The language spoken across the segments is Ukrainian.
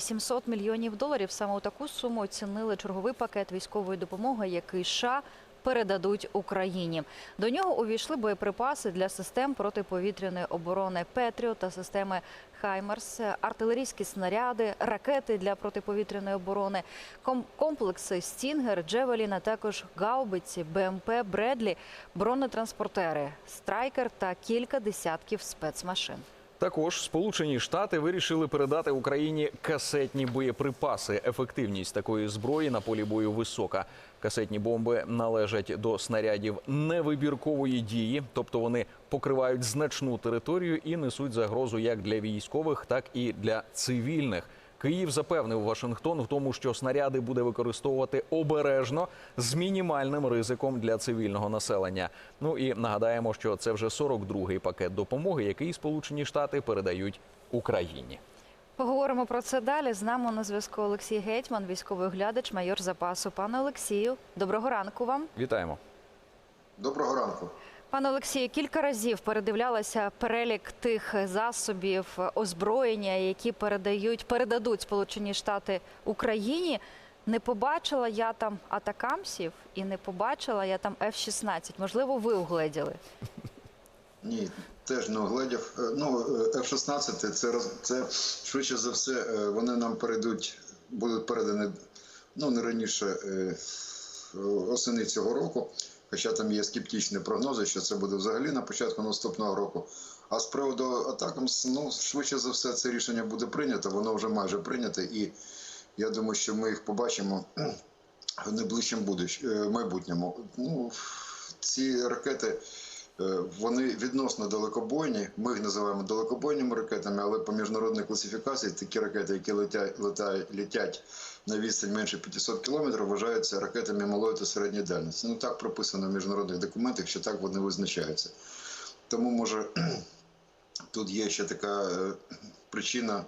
700 мільйонів доларів. Саме у таку суму оцінили черговий пакет військової допомоги, який США передадуть Україні. До нього увійшли боєприпаси для систем протиповітряної оборони Петріо та системи Хаймерс, артилерійські снаряди, ракети для протиповітряної оборони, ком- комплекси Стінгер, Джевелін, а також гаубиці, БМП, Бредлі, бронетранспортери, Страйкер та кілька десятків спецмашин. Також Сполучені Штати вирішили передати Україні касетні боєприпаси. Ефективність такої зброї на полі бою висока. Касетні бомби належать до снарядів невибіркової дії, тобто вони покривають значну територію і несуть загрозу як для військових, так і для цивільних. Київ запевнив Вашингтон в тому, що снаряди буде використовувати обережно з мінімальним ризиком для цивільного населення. Ну і нагадаємо, що це вже 42-й пакет допомоги, який Сполучені Штати передають Україні. Поговоримо про це далі. З нами на зв'язку Олексій Гетьман, військовий оглядач, майор запасу. Пане Олексію, доброго ранку вам. Вітаємо. Доброго ранку. Пане Олексію, кілька разів передивлялася перелік тих засобів озброєння, які передають передадуть Сполучені Штати Україні. Не побачила я там атакамсів і не побачила я там F-16. Можливо, ви угледіли. Ні, теж не оглядів. Е, Ну, е, F-16 це, це швидше за все, е, вони нам перейдуть, будуть передані ну, не раніше осени цього року. Хоча там є скептичні прогнози, що це буде взагалі на початку наступного року. А з приводу атакам, ну, швидше за все, це рішення буде прийнято, воно вже майже прийнято, і я думаю, що ми їх побачимо в найближчому е, майбутньому. Ну, ці ракети. Е, Вони відносно далекобойні. Ми їх називаємо далекобойними ракетами, але по міжнародній класифікації такі ракети, які летять, летають, летять на відстань менше 500 кілометрів, вважаються ракетами малої та середньої дальності. Ну так прописано в міжнародних документах, що так вони визначаються. Тому може тут є ще така е, причина.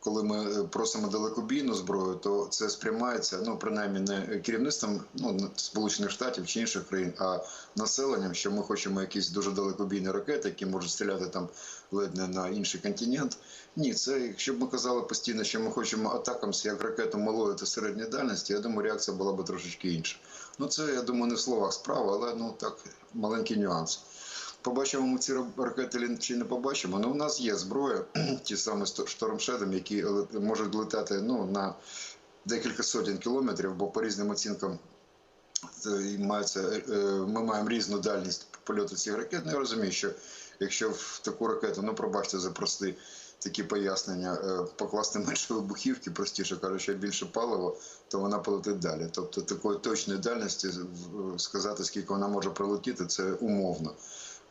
Коли ми е, просимо далекобійну зброю, то це сприймається ну принаймні не керівництвом ну, Сполучених Штатів чи інших країн, а населенням, що ми хочемо якісь дуже далекобійні ракети, які можуть стріляти там ледь не на інший континент. Ні, це якщо б ми казали постійно, що ми хочемо атакам як ракету малої та середньої дальності, я думаю, реакція була б трошечки інша. Ну це я думаю, не в словах справа, але ну так маленький нюанс. Побачимо ці ракети чи не побачимо. Ну, у нас є зброя, ті самі штормшедом, які можуть летати ну, на декілька сотень кілометрів, бо по різним оцінкам це мається, е, е, ми маємо різну дальність польоту цих ракет. Ну, я розумію, що якщо в таку ракету, ну пробачте за прості такі пояснення, е, покласти менше вибухівки, простіше кажучи, більше палива, то вона полетить далі. Тобто такої точної дальності сказати, скільки вона може пролетіти, це умовно.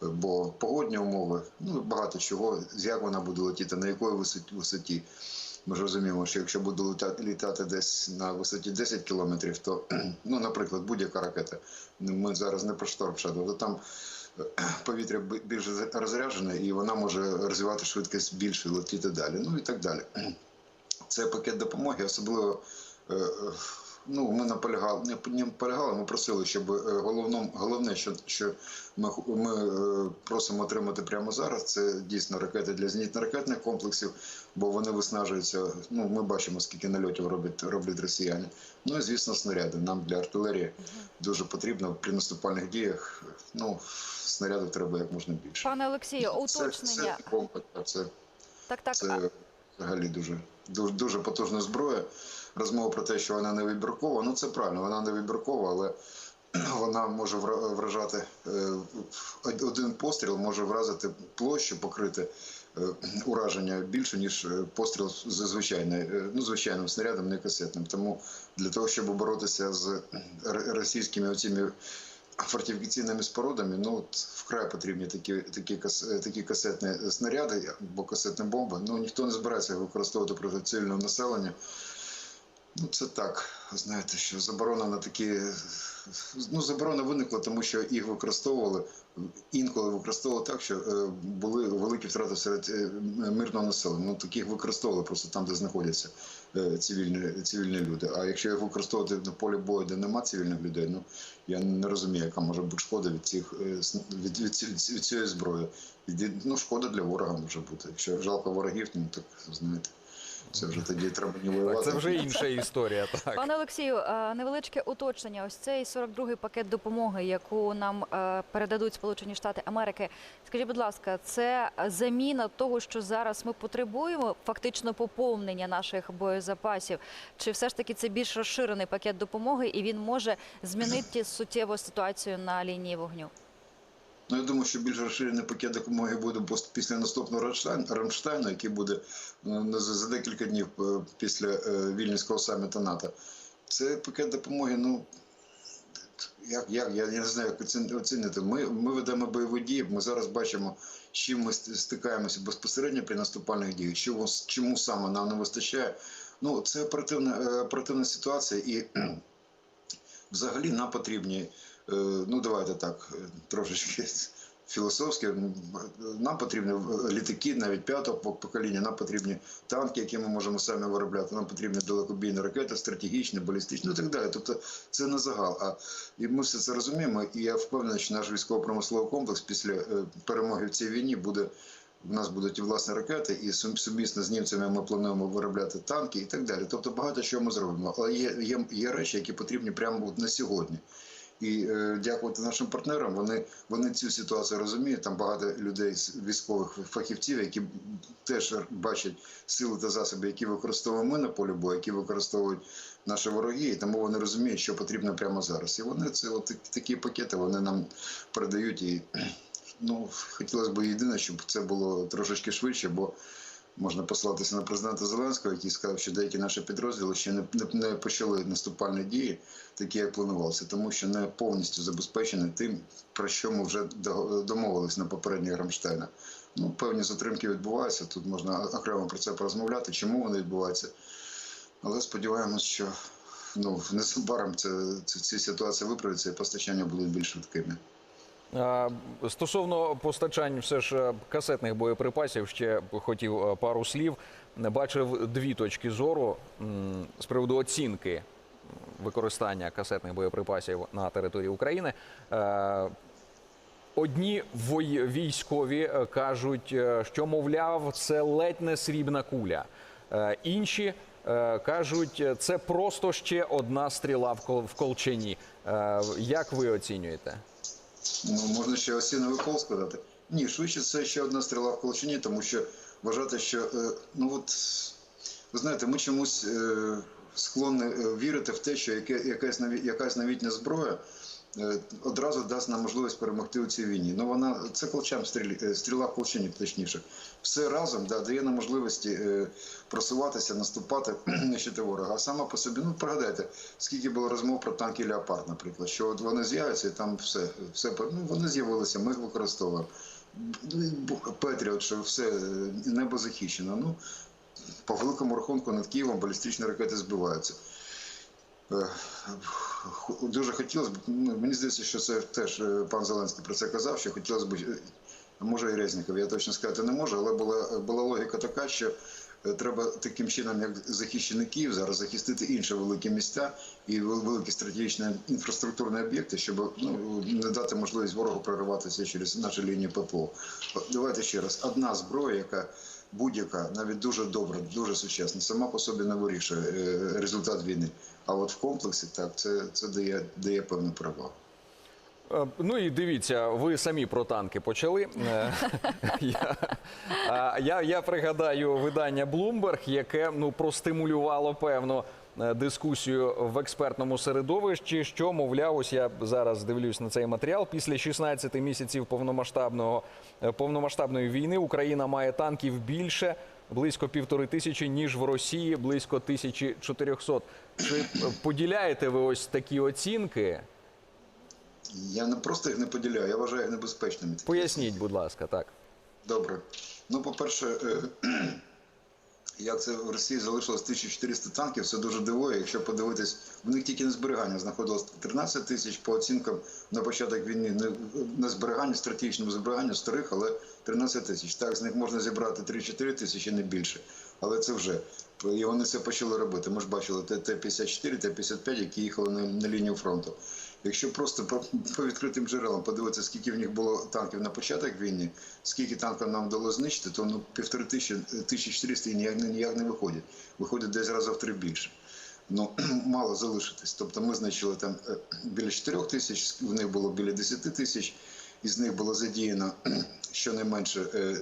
Бо погодні умови, ну багато чого, як вона буде летіти, на якої висоті. Ми ж розуміємо, що якщо буде літати, літати десь на висоті 10 кілометрів, то, ну, наприклад, будь-яка ракета, ми зараз не про шторм Shadow, то там е, повітря бі- більш розряджене і вона може розвивати швидкість більше, летіти далі, ну і так далі. Це пакет допомоги, особливо. Ну, ми наполягали, не не наполягали, ми просили, щоб е, головном, головне, що, що ми, ми е, просимо отримати прямо зараз, це дійсно ракети для зенітно-ракетних комплексів, бо вони виснажуються. Ну, ми бачимо, скільки нальотів роблять, роблять росіяни. Ну і звісно, снаряди. Нам для артилерії дуже потрібно при наступальних діях. Ну, снарядів треба як можна більше. Пане Олексію, Це, уточнення. це, бомба, це, Так, так. це взагалі дуже, дуже, дуже потужна зброя. Розмова про те, що вона не вибіркова, ну це правильно, вона не вибіркова, але вона може вра- вражати е, один постріл, може вразити площу, покрити е, ураження більше, ніж е, постріл з звичайною, ну, звичайним снарядом, не касетним. Тому для того, щоб боротися з російськими оціми фортифікаційними спорудами, ну от вкрай потрібні такі, такі, е, такі касетні снаряди або касетні бомби. Ну ніхто не збирається використовувати проти цивільного населення. Ну, це так. Знаєте, що заборона на такі. Ну, заборона виникла, тому що їх використовували інколи використовували так, що е, були великі втрати серед е, мирного населення. Ну, таких використовували просто там, де знаходяться цивільні, цивільні люди. А якщо їх використовувати на полі бою, де нема цивільних людей, ну я не розумію, яка може бути шкода від цих е, від, від, від цієї зброї. Ну, шкода для ворога може бути. Якщо жалко ворогів, ну так знаєте. Це вже тоді треба не воювати. це вже інша історія. Так. Пане Олексію, е, невеличке уточнення. Ось цей 42-й пакет допомоги, яку нам е, передадуть Сполучені Штати Америки. Скажіть, будь ласка, це заміна того, що зараз ми потребуємо, фактично поповнення наших боєзапасів, чи все ж таки це більш розширений пакет допомоги, і він може змінити суттєво ситуацію на лінії вогню? Ну, я думаю, що більш розширений пакет допомоги буде після наступного Рамштайн- Рамштайну, який буде е, за декілька днів е, після е, Вільнюського саміту НАТО. Це пакет допомоги, ну. Як, як, я, не знаю, як оцін- оцінити. Ми, ми ведемо бойові дії. Ми зараз бачимо, з чим ми стикаємося безпосередньо при наступальних діях. Чому, чому саме нам не вистачає? Ну, це оперативна, е, оперативна ситуація, і взагалі нам потрібні ну давайте так, е, трошечки філософськи. Нам потрібні е, літаки навіть п'ятого покоління, нам потрібні танки, які ми можемо самі виробляти, нам потрібні далекобійні ракети, стратегічні, балістичні, ну так далі. Тобто це не загал. А і ми все це розуміємо. І я впевнений, що наш військово-промисловий комплекс після е, перемоги в цій війні буде. У нас будуть і власні ракети, і сумісно з німцями ми плануємо виробляти танки і так далі. Тобто багато чого ми зробимо. Але є, є, є речі, які потрібні прямо на сьогодні. І е, дякувати нашим партнерам. Вони, вони цю ситуацію розуміють. Там багато людей з військових фахівців, які теж бачать сили та засоби, які використовуємо ми на полі бою, які використовують наші вороги, і тому вони розуміють, що потрібно прямо зараз. І вони це от такі пакети вони нам передають. І ну хотілося б єдине, щоб це було трошечки швидше, бо. Можна послатися на президента Зеленського, який сказав, що деякі наші підрозділи ще не, не, почали наступальні дії, такі як планувалося, тому що не повністю забезпечені тим, про що ми вже домовились на попередніх Рамштайнах. Ну, певні затримки відбуваються. Тут можна окремо про це порозмовляти, чому вони відбуваються. Але сподіваємось, що ну, незабаром це, це, ці ситуації виправляться і постачання будуть більш швидкими. Стосовно постачань все ж е, касетних боєприпасів, ще хотів е, пару слів. Бачив дві точки зору з приводу оцінки використання касетних боєприпасів на території України. Е, Одні військові кажуть, що мовляв, це ледь не срібна куля. Інші кажуть, це просто ще одна стріла в кол- в колчані. Е, Як ви оцінюєте? Ну, можна ще осіновий кол сказати. Ні, швидше це ще одна стріла в колчині, тому що вважати, що е, ну от ви знаєте, ми чомусь е, склонні е, вірити в те, що якась, нові, якась новітня зброя одразу дасть нам можливість перемогти у цій війні. Ну вона це колчам стрілі, е, стріла в колчині, точніше. Все разом да, дає нам можливості е, просуватися, наступати, нищити ворога. А саме по собі, ну пригадайте, скільки було розмов про танки Леопард, наприклад, що от вони з'являться і там все, все ну, вони з'явилися, ми їх використовуємо. Петріот, що все е, небо захищено. Ну, по великому рахунку над Києвом балістичні ракети збиваються. Е, Дуже хотілося б, ну, мені здається, що це теж е, пан Зеленський про це казав, що хотілося б, е, може і Резніков, я точно сказати не можу, але була, була логіка така, що треба таким чином, як захищений Київ, зараз захистити інші великі міста і великі стратегічні інфраструктурні об'єкти, щоб ну, не дати можливість ворогу прориватися через наші лінії ППО. Давайте ще раз, одна зброя, яка будь-яка, навіть дуже добра, дуже сучасна, сама по собі не вирішує е, результат війни. А от в комплексі так, це, це дає, дає певну перевагу. Е, Ну і дивіться, ви самі про танки почали. Е, Я, я, я пригадаю видання Bloomberg, яке ну простимулювало певну е, дискусію в експертному середовищі. Що мовляв, ось я зараз дивлюсь на цей матеріал. Після 16 місяців повномасштабного е, повномасштабної війни Україна має танків більше. Близько півтори тисячі, ніж в Росії, близько 1400. Чи е, поділяєте ви ось такі оцінки? Я не просто їх не поділяю, я вважаю їх небезпечними. Поясніть, будь ласка, так. Добре. Ну, по-перше, е, як це в Росії залишилось 1400 танків, це дуже дивує. Якщо подивитись, в них тільки на зберігання знаходилось 13 тисяч по оцінкам на початок війни. Не на зберіганні, стратегічному зберіганні старих, але 13 тисяч. Так, з них можна зібрати 3-4 тисячі, не більше. Але це вже. І вони це почали робити. Ми ж бачили Т-54, Т-55, які їхали на, на лінію фронту. Якщо просто по, по відкритим джерелам подивитися, скільки в них було танків на початок війни, скільки танків нам вдалося знищити, то ну півтори тисячі, 1400 і ніяк, ніяк не виходять. Виходить десь раза в три більше. Ну, мало залишитись. Тобто ми знищили там е, біля 4 тисяч, в них було біля 10 тисяч, із них було задіяно щонайменше е,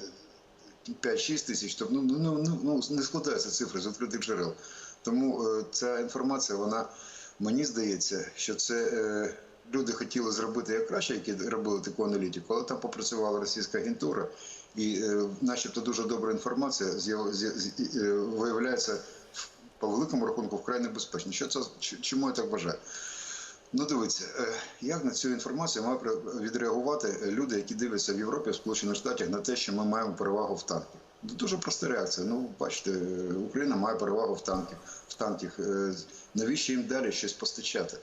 5-6 тисяч, тобто ну, ну, ну, ну, не складаються цифри з відкритих джерел. Тому е, ця інформація, вона мені здається, що це е, люди хотіли зробити як краще, які робили таку аналітику, але там попрацювала російська агентура, і е, начебто дуже добра інформація з'я- з- е, виявляється по великому рахунку вкрай небезпечно. Що це чому я так вважаю? Ну, дивіться, е, як на цю інформацію мають відреагувати люди, які дивляться в Європі, в Сполучених Штатах на те, що ми маємо перевагу в танках. Дуже проста реакція. Ну, бачите, Україна має перевагу в танках. В танках. Е, Навіщо їм далі щось постачати?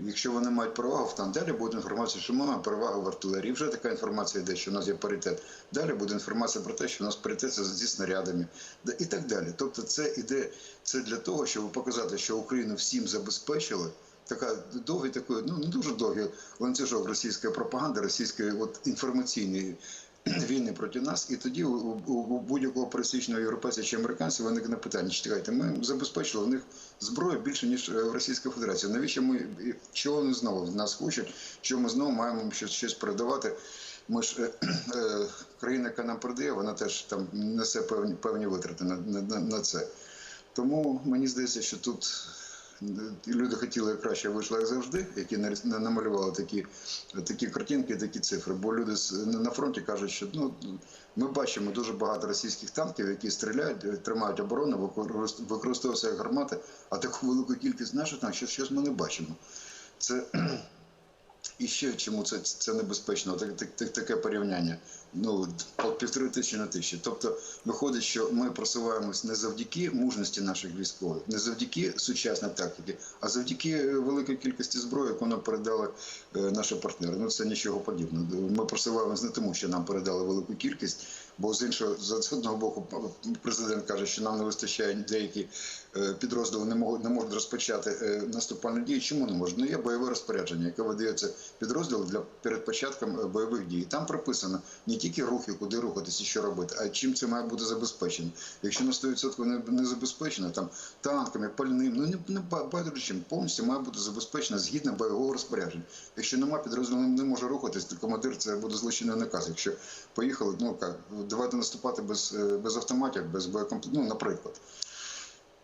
Якщо вони мають перевагу в танк, далі буде інформація, що ми маємо перевагу в артилерії. Вже така інформація йде, що у нас є паритет. Далі буде інформація про те, що у нас паритет зі снарядами і так далі. Тобто, це іде це для того, щоб показати, що Україну всім забезпечили. Така довгий такий, ну не дуже довгий ланцюжок російської пропаганди, російської от інформаційної війни проти нас, і тоді у, будь-якого пересічного європейця чи американця виникне питання: чекайте, ми забезпечили в них зброю більше ніж е, в Російській Федерації. Навіщо ми чого вони знову від нас хочуть? Що ми знову маємо щось, щось передавати? Ми ж е, е, країна, яка нам передає, вона теж там несе певні певні витрати на, на, на- це. Тому мені здається, що тут е, люди хотіли краще вийшло, як завжди, які намалювали такі, такі картинки, такі цифри. Бо люди на фронті кажуть, що ну, ми бачимо дуже багато російських танків, які стріляють, е, тримають оборону, використовуються як гармати, а таку велику кількість наших танків, що щось ми не бачимо. Це і ще чому це, це небезпечно, так, так, так, таке порівняння. Ну, півтори тисячі на тисячі. Тобто виходить, що ми просуваємось не завдяки мужності наших військових, не завдяки сучасній тактиці, а завдяки е, великій кількості зброї, яку нам передали е, наші партнери. Ну це нічого подібного. Ми просуваємось не тому, що нам передали велику кількість, бо з іншого з одного боку президент каже, що нам не вистачає деякі е, підрозділи не можуть не можуть розпочати е, наступальні дії. Чому не можуть? Ну є бойове розпорядження, яке видається підрозділу для перед початком е, бойових дій. Там прописано не тільки рухи, куди рухатися, що робити, а чим це має бути забезпечено. Якщо на 100% не, не забезпечено там танками, пальним, ну не, не ба- байдуже чим повністю має бути забезпечено згідно бойового розпорядження. Якщо немає підрозділу, не може рухатись, то командир це буде злочинний наказ. Якщо поїхали, ну як давайте наступати без, е, без автоматів, без боєкомплекту, ну, наприклад.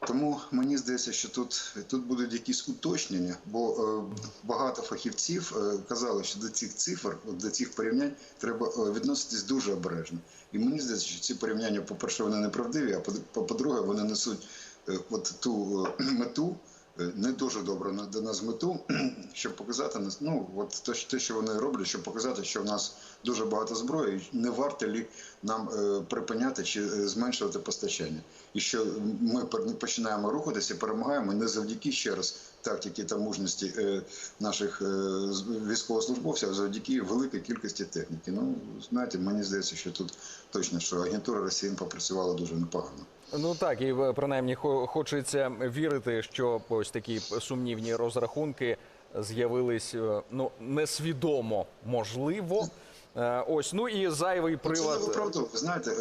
Тому мені здається, що тут, тут будуть якісь уточнення, бо е, багато фахівців е, казали, що до цих цифр, до цих порівнянь треба е, відноситись дуже обережно. І мені здається, що ці порівняння, по-перше, вони неправдиві, а по- по-друге, вони несуть е, от ту е, мету, не дуже добре на- до нас мету, щоб показати ну от те, що- вони роблять, щоб показати, що в нас дуже багато зброї, не варто лі нам е, припиняти чи е, зменшувати постачання. І що ми починаємо рухатися, перемагаємо не завдяки ще раз тактики та мужності е, наших з- військовослужбовців, а завдяки великій кількості техніки. Ну знаєте, мені здається, що тут точно що агентура Росіян попрацювала дуже непогано. Ну так, і е, принаймні хо- хочеться вірити, що ось такі сумнівні розрахунки з'явились е, ну несвідомо, можливо. Е, Ось ну і зайвий Ну, Це не привод. Знаєте,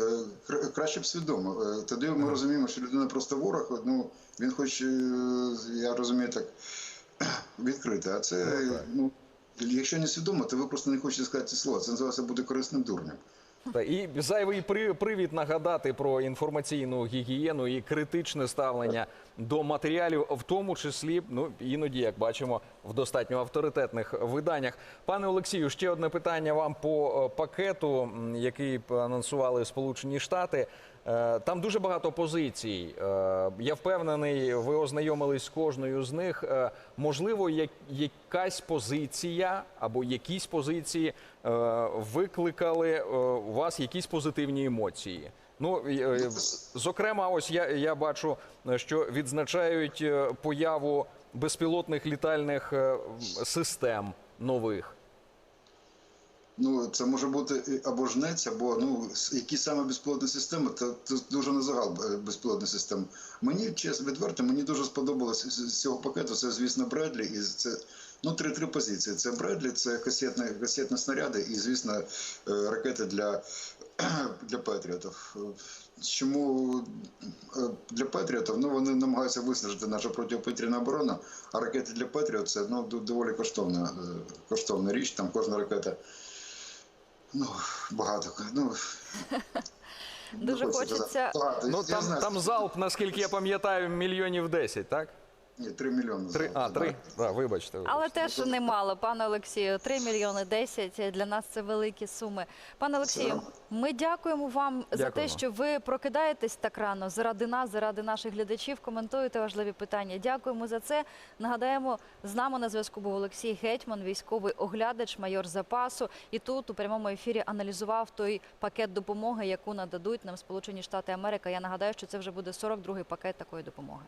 краще б свідомо. Тоді ми розуміємо, що людина просто ворог. Ну він хоч, е, я розумію, так відкрита. А це ну. Якщо не свідомо, то ви просто не хочете сказати ці слова. Це називається буде корисним дурнем. І зайвий при- привід нагадати про інформаційну гігієну і критичне ставлення до матеріалів, в тому числі, ну іноді, як бачимо, в достатньо авторитетних виданнях. Пане Олексію, ще одне питання вам по е, пакету, який анонсували Сполучені Штати. Е, Там дуже багато позицій. Е, Я впевнений, ви ознайомились з кожною з них. Е, Можливо, якась позиція або якісь позиції викликали у вас якісь позитивні емоції. Ну, зокрема, ось я, я бачу, що відзначають появу безпілотних літальних систем нових. Ну, це може бути або жнець, або ну, які саме безпілотні системи, це, це дуже на загал е, безпілотні. Мені, чесно, відверто, мені дуже сподобалось з цього пакету, це, звісно, Бредлі. І це, ну, три, три позиції. Це Бредлі, це касетні, касетні снаряди і, звісно, е, ракети для, для Петріотів. Чому е, для Петріотів? Ну, вони намагаються виснажити нашу протиповітряну оборону, а ракети для Петріот це ну, доволі коштовна, коштовна річ. Там кожна ракета Ну, багато. Ну, Дуже хочеться- Багато. Ну Я там, знаю, там залп, наскільки я пам'ятаю, мільйонів 10, так? Ні, 3 мільйони. Три, а, залп, три. так. Да, вибачте. Але теж немало, пане Олексію. 3 мільйони 10 для нас це великі суми. Пане Олексію, ми дякуємо вам за те, Дякуємо. що ви прокидаєтесь так рано заради нас, заради наших глядачів. Коментуєте важливі питання. Дякуємо за це. Нагадаємо, з нами на зв'язку був Олексій Гетьман, військовий оглядач, майор запасу. І тут у прямому ефірі аналізував той пакет допомоги, яку нададуть нам Сполучені Штати Америки. Я нагадаю, що це вже буде 42-й пакет такої допомоги.